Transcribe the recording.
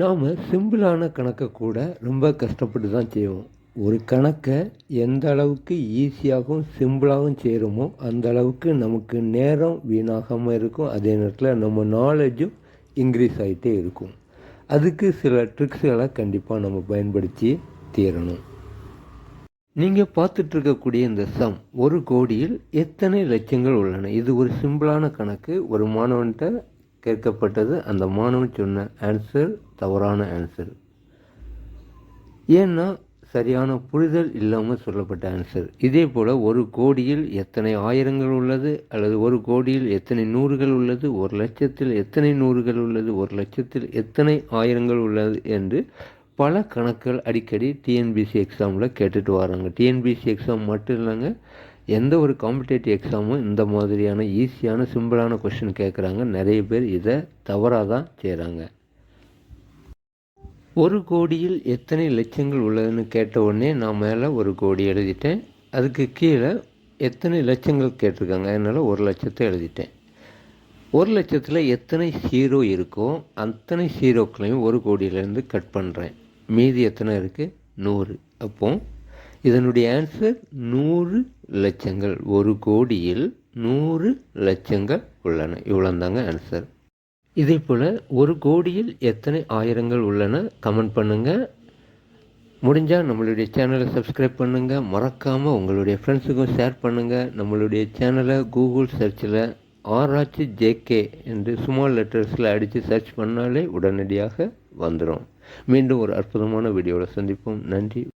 நாம் சிம்பிளான கணக்கை கூட ரொம்ப கஷ்டப்பட்டு தான் செய்வோம். ஒரு கணக்கை எந்த அளவுக்கு ஈஸியாகவும் சிம்பிளாகவும் செய்கிறோமோ அந்த அளவுக்கு நமக்கு நேரம் வீணாகாமல் இருக்கும். அதே நேரத்தில் நம்ம நாலேஜும் இன்க்ரீஸ் ஆகிட்டே இருக்கும். அதுக்கு சில ட்ரிக்ஸுகளை கண்டிப்பாக நம்ம பயன்படுத்தி தீரணும். நீங்கள் பார்த்துட்ருக்கக்கூடிய இந்த சம் ஒரு கோடியில் எத்தனை லட்சங்கள் உள்ளன? இது ஒரு சிம்பிளான கணக்கு. ஒரு மாணவன்கிட்ட கேட்கப்பட்டது. அந்த மாணவன் சொன்ன ஆன்சர் தவறான ஆன்சர் ஏன்னா சரியான புரிதல் இல்லாமல் சொல்லப்பட்ட ஆன்சர் இதே போல் ஒரு கோடியில் எத்தனை ஆயிரங்கள் உள்ளது? அல்லது ஒரு கோடியில் எத்தனை நூறுகள் உள்ளது? ஒரு லட்சத்தில் எத்தனை நூறுகள் உள்ளது? ஒரு லட்சத்தில் எத்தனை ஆயிரங்கள் உள்ளது? என்று பல கணக்குகள் அடிக்கடி டிஎன்பிசி எக்ஸாமில் கேட்டுட்டு வராங்க. டிஎன்பிசி எக்ஸாம் மட்டும் இல்லைங்க எந்த ஒரு காம்படேட்டிவ் எக்ஸாமும் இந்த மாதிரியான ஈஸியான சிம்பிளான கொஷின் கேட்குறாங்க நிறைய பேர் இதை தவறாக தான் செய்கிறாங்க ஒரு கோடியில் எத்தனை லட்சங்கள் உள்ளதுன்னு கேட்ட உடனே நான் மேலே ஒரு கோடி எழுதிட்டேன். அதுக்கு கீழே எத்தனை லட்சங்கள் கேட்டிருக்காங்க? அதனால் ஒரு லட்சத்தை எழுதிட்டேன். ஒரு லட்சத்தில் எத்தனை ஹீரோ இருக்கோ அத்தனை ஹீரோக்களையும் ஒரு கோடியிலேருந்து கட் பண்ணுறேன் மீதி எத்தனை இருக்குது நூறு. அப்போது இதனுடைய ஆன்சர் நூறு லட்சங்கள். ஒரு கோடியில் நூறு லட்சங்கள் உள்ளன. இவ்வளோந்தாங்க ஆன்சர் இதே போல் ஒரு கோடியில் எத்தனை ஆயிரங்கள் உள்ளன? கமெண்ட் பண்ணுங்கள் முடிஞ்சால் நம்மளுடைய சேனலை சப்ஸ்கிரைப் பண்ணுங்கள் மறக்காமல் உங்களுடைய ஃப்ரெண்ட்ஸுக்கும் ஷேர் பண்ணுங்கள் நம்மளுடைய சேனலை கூகுள் சர்ச்சில் ஆராய்ச்சி ஜேகே என்று ஸ்மால் லெட்டர்ஸில் அடித்து சர்ச் பண்ணாலே உடனடியாக வந்துடும் மீண்டும் ஒரு அற்புதமான வீடியோவில் சந்திப்போம். நன்றி.